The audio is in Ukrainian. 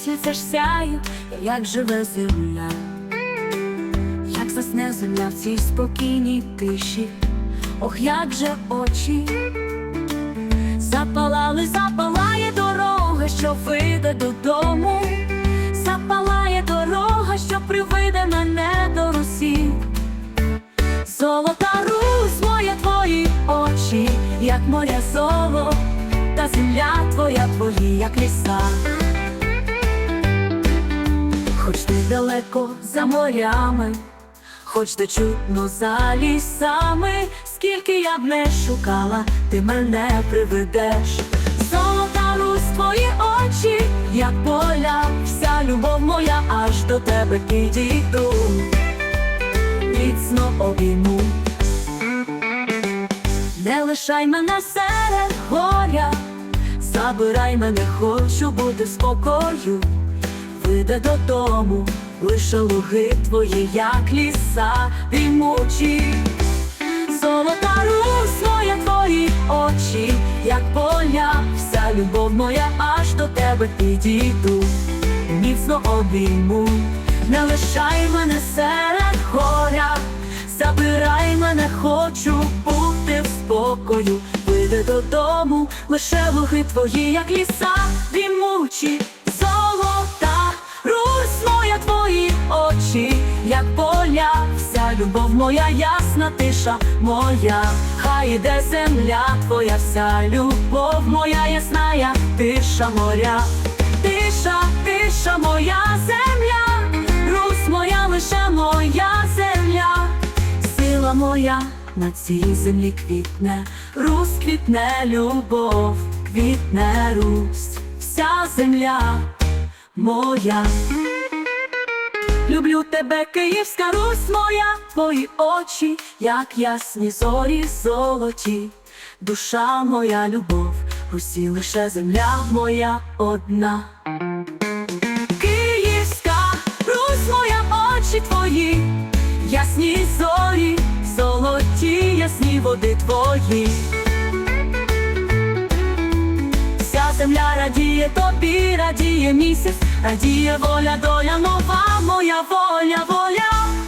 місяць сяє, як живе земля, як засне земля в цій спокійній тиші, ох, як же очі запалали, запалає дорога, що вийде додому, запалає дорога, що приведе мене до Русі. Золота Русь, моя твої очі, як моря золо, та земля твоя як ліса. Хоч ти далеко за морями, хоч ти чутно за лісами, скільки я б не шукала, ти мене приведеш. Золота Русь, твої очі, як поля, вся любов моя аж до тебе підійду міцно обійму. Не лишай мене серед забирай мене, хочу бути спокою. Вийде додому, лише луги твої, як ліса. Дрімучі. Золота моя, твої очі, як поля, вся любов моя аж до тебе підійду, міцно обійму, не лишай мене серед горя, забирай мене, хочу бути в спокою, вийди додому, лише луги твої, як ліса. Дрімучі, золота Русь моя, твої очі, як поля, вся любов моя, ясна тиша моя, хай іде земля твоя, вся любов моя, ясна, тиша моря, тиша, тиша моя земля, Русь моя, лише моя земля, сила моя на цій землі квітне, Русь квітне любов, квітне Русь, вся земля моя. Люблю тебе, Київська Русь моя, твої очі, як ясні зорі золоті, душа моя, любов, Русі лише земля моя одна. Київська Русь моя, очі твої, ясні твої. Вся земля радіє тобі, радіє місяць, радіє воля, доля нова, моя воля, воля.